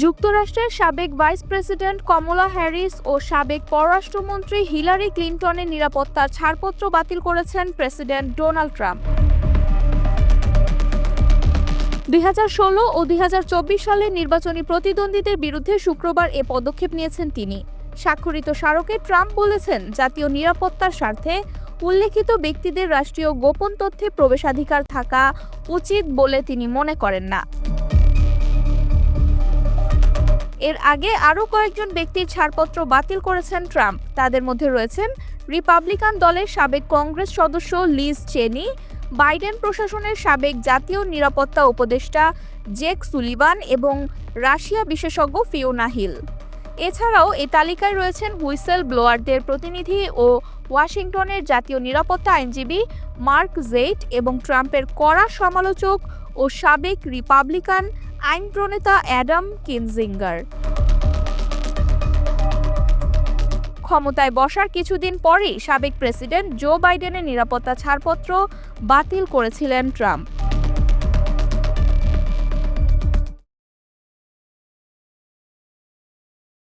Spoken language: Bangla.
যুক্তরাষ্ট্রের সাবেক ভাইস প্রেসিডেন্ট কমলা হ্যারিস ও সাবেক পররাষ্ট্রমন্ত্রী হিলারি ক্লিন্টনের নিরাপত্তার ছাড়পত্র বাতিল করেছেন প্রেসিডেন্ট ডোনাল্ড ট্রাম্প। দুই হাজার ষোলো ও দুই হাজার চব্বিশ সালে নির্বাচনী প্রতিদ্বন্দ্বীদের বিরুদ্ধে শুক্রবার এ পদক্ষেপ নিয়েছেন তিনি। স্বাক্ষরিত স্মারকে ট্রাম্প বলেছেন, জাতীয় নিরাপত্তার স্বার্থে উল্লেখিত ব্যক্তিদের রাষ্ট্রীয় গোপন তথ্যে প্রবেশাধিকার থাকা উচিত বলে তিনি মনে করেন না। এর আগে আরও কয়েকজন ব্যক্তির ছাড়পত্র বাতিল করেছেন ট্রাম্প। তাদের মধ্যে রয়েছেন রিপাবলিকান দলের সাবেক কংগ্রেস সদস্য লিজ চেনি, বাইডেন প্রশাসনের সাবেক জাতীয় নিরাপত্তা উপদেষ্টা জেক সুলিবান এবং রাশিয়া বিশেষজ্ঞ ফিওনা হিল। এছাড়াও এ তালিকায় রয়েছেন হুইসেল ব্লোয়ারদের প্রতিনিধি ও ওয়াশিংটনের জাতীয় নিরাপত্তা আইনজীবী মার্ক জেইট এবং ট্রাম্পের কড়া সমালোচক ও সাবেক রিপাবলিকান আইন প্রণেতা অ্যাডাম কিনজিঙ্গার। ক্ষমতায় বসার কিছুদিন পরেই সাবেক প্রেসিডেন্ট জো বাইডেনের নিরাপত্তা ছাড়পত্র বাতিল করেছিলেন ট্রাম্প।